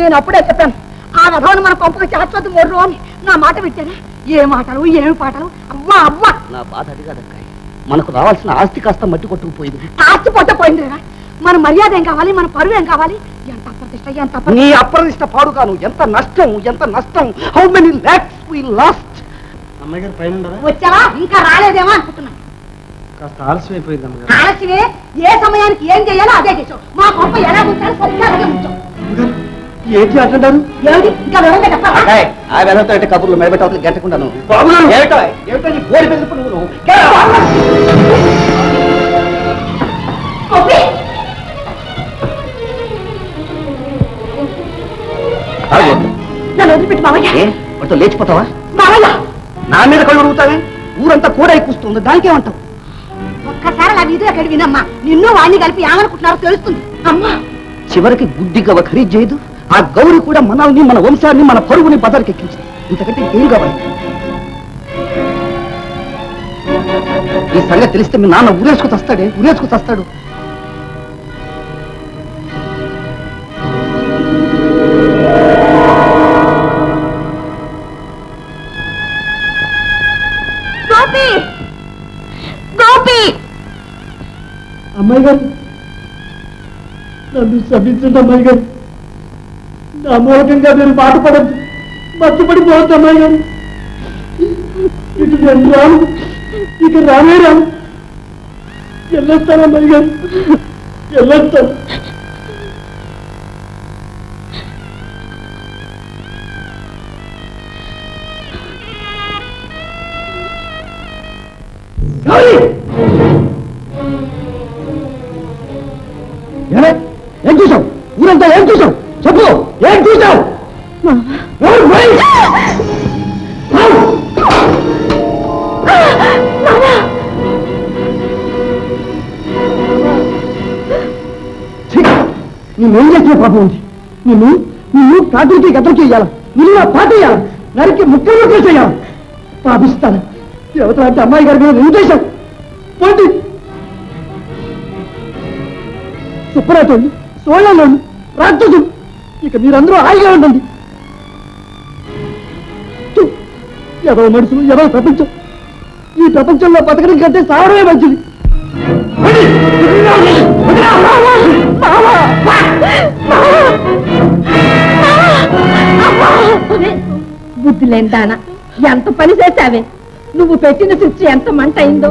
నేను అప్పుడే చెప్పాను. ఆ విధవను మన పంపక చేర్చొద్దు మొర్రు అని. నా మాట పెట్టాను ఏ మాటలు ఏమి పాటలు? అవ్వా అవ్వా నా బాధ అది కాదక్కాయ్. మనకు రావాల్సిన ఆస్తి కాస్త మట్టి కొట్టుకుపోయింది ఆస్తి పొట్ట పోయింది కదా మన మర్యాద ఏం కావాలి? మన పరువు ఏం కావాలి? ఎంత అప్రతిష్ట ఎంత అప్రతిష్ట. నీ అప్రదిష్ట పాడుగాను ఎంత నష్టం ఎంత నష్టం? How many lakhs we lost అమ్మాయి గారు పైన ఉండరా? వచ్చావా? ఇంకా రాలేదేమో అనుకుంటున్నాను కాస్త ఆలస్యం అయిపోయింది అమ్మగారు. ఆలస్యమే? ఏ సమయానికి ఏం చేయాలో అదే చేసావు. మా గొప్ప ఎలా ఉంచాలో సరిగ్గా అలాగే ఉంచావు. ఏంటి అంటున్నారు ఆ వెనతో అంటే కబుర్లు మెడబెట్టాలి గంటకుండాను. నీ వాటితో లేచిపోతావా? నా మీద కళ్ళు ఉరుగుతావే ఊరంతా కూడా ఎక్కుస్తుంది దానికేమంటావు ఒక్కసారి వీధిలో ఎక్కడి వినమ్మా. నిన్ను వాడిని కలిపి ఏమనుకుంటున్నారో తెలుస్తుంది. అమ్మా! చివరికి గుడ్డి గవ ఖరీదు చేయదు. ఆ గౌరి కూడా మనల్ని మన వంశాన్ని మన పరుగుని బజార్కి ఎక్కించింది. ఇంతకంటే ఏం కావాలి? ఈ సంగతి తెలిస్తే మీ నాన్న ఉరేసుకు చస్తాడే ఉరేసుకు గోపి! అమ్మాయి గారు! నన్ను క్షమించండి అమ్మాయి గారు! నా మూలకంగా మీరు బాధపడద్దు మర్చిపడిపోవద్దు అమ్మాయి గారు. ఇటు నేను రాను ఇక రానే రాను. వెళ్ళొస్తాను అమ్మాయి గారు. వెళ్ళొస్తాను. Hey! నేనేం చేసిన పాపం ఉంది నిన్ను నిన్ను కాటికి గతం చేయాలి? నిన్ను నా పాటేయాలి నరికి ముక్కలు ముక్కలు చేయాలి? పాపిస్తాను. దేవత అంటే అమ్మాయి గారి మీద నిందేశాం పోటీ సుబ్బరాతోళ్ళు సోళ్ళలోళ్ళు రాక్షసులు. ఇక మీరందరూ హాయిగా ఉండండి. ఎవరో మనుషులు ఎవరో ప్రపంచం? ఈ ప్రపంచంలో బతకడం కంటే సావడమే మంచిది. పోండి! ఎంత పని చేశావే నువ్వు పెట్టిన శిక్ష ఎంత మంట అయిందో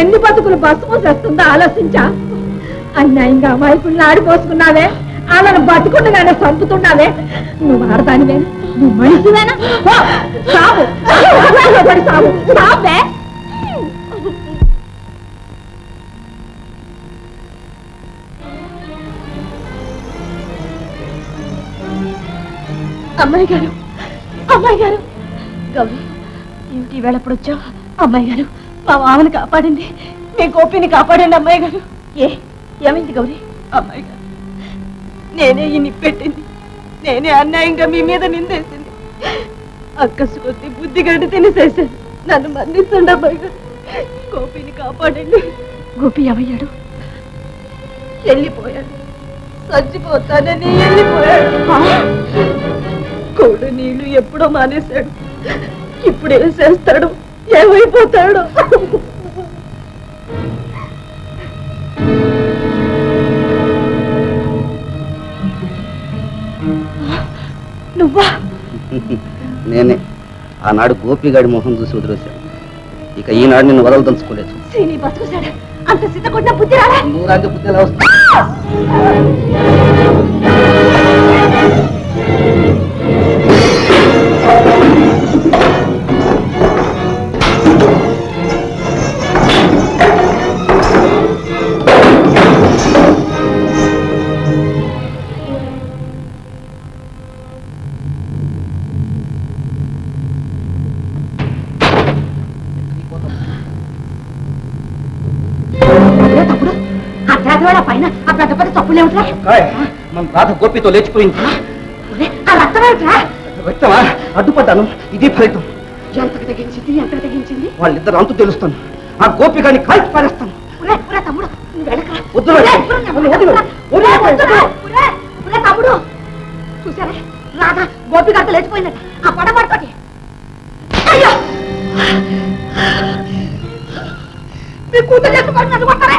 ఎన్ని బతుకులు బస్సు మూసేస్తుందో ఆలోచించా అన్యాయంగా అమాయకుల్ని ఆడిపోసుకున్నావే వాళ్ళని బతుకుండగానే చంపుతున్నావే నువ్వు ఆడదానివే నువ్వు మనిషివేనా సాగు సాగు సాగు అమ్మాయి గారు అమ్మాయి గారు. గౌరీ ఏమిటి ఈవేళ వచ్చావు? అమ్మాయి గారు మా మామని కాపాడింది మీ గోపిని కాపాడండి అమ్మాయి గారు. ఏ ఏమైంది గౌరీ? అమ్మాయి గారు నేనే ఈ నిప్పెట్టింది. నేనే అన్యాయంగా మీ మీద నిందేసింది. అక్కసు కొద్ది బుద్ధి గడ్డి తినేసేసాను నన్ను మన్నించండి అమ్మాయి గారు. గోపిని కాపాడండి. గోపి ఏమయ్యాడు? వెళ్ళిపోయాడు. చచ్చిపోతానని వెళ్ళిపోయాడు. కోడు నీళ్ళు ఎప్పుడో మానేశాడు. ఇప్పుడు ఏం చేస్తాడు? ఏమైపోతాడు? నువ్వా? నేనే. ఆనాడు గోపిగాడి మొహం చూసి వదిలేశాను. ఇక ఈనాడు నిన్ను వదలదలుచుకోలేదు. సీని బతుకుసాడు? అంత సిద్ధ కొట్టిన బుద్ధి రాలే? నూరాకి బుద్ధి ఎలా వస్తుంది? పైన ఆ పెద్ద పెద్ద తప్పులు ఏమిట్రా? మన రాధ గోపితో లేచిపోయింది. ఆ రక్తం ఏమిట్రా? అడ్డుపడ్డాను. ఇది ఫలితం. ఎంతకు తెగించింది? ఎంతకు తెగించింది? వాళ్ళిద్దరు అంతు తెలుస్తాను. ఆ గోపి గారిని కాల్చి పారేస్తాను. తమ్ముడు చూసారా? రాధ గోపి గారితో లేచిపోయిందట ఆ పడ పడుకోటి అయ్యో! మీ కూతురు నన్ను కొట్టారే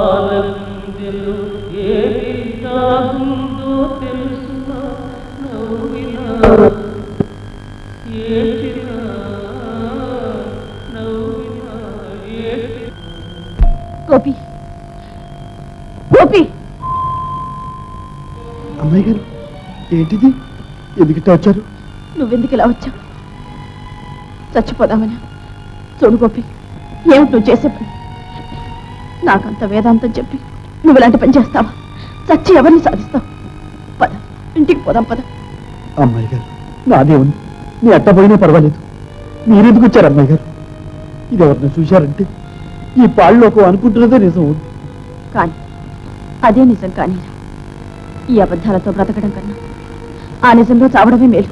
పాలకుంజలు ఏది సాగుందో తెలుసునా? నవ్వినా ఏడ్చినా నవ్వినా ఏడ్చినా. గోపి గోపి! అమ్మాయి గారు ఏంటిది? ఎందుకు వచ్చారు? నువ్వెందుకు ఇలా వచ్చావు? చచ్చిపోదామని. చూడు గోపి ఏమిటి నువ్వు చేసే పని? నాకంత వేదాంతం చెప్పి నువ్వు ఇలాంటి పని చేస్తావా? చచ్చి ఎవరిని సాధిస్తావు? పద ఇంటికి పోదాం పద. అమ్మాయి గారు నాదే ఉంది నీ అట్ట పోయినా పర్వాలేదు. మీరెందుకు వచ్చారు అమ్మాయి గారు? ఇది ఎవరిని చూశారంటే ఈ పాళ్ళలోకి అనుకుంటున్నదే నిజం. ఉంది కానీ అదే నిజం కానీ ఈ అబద్ధాలతో బ్రతకడం కన్నా ఆ నిజంలో చావడమే మేలు.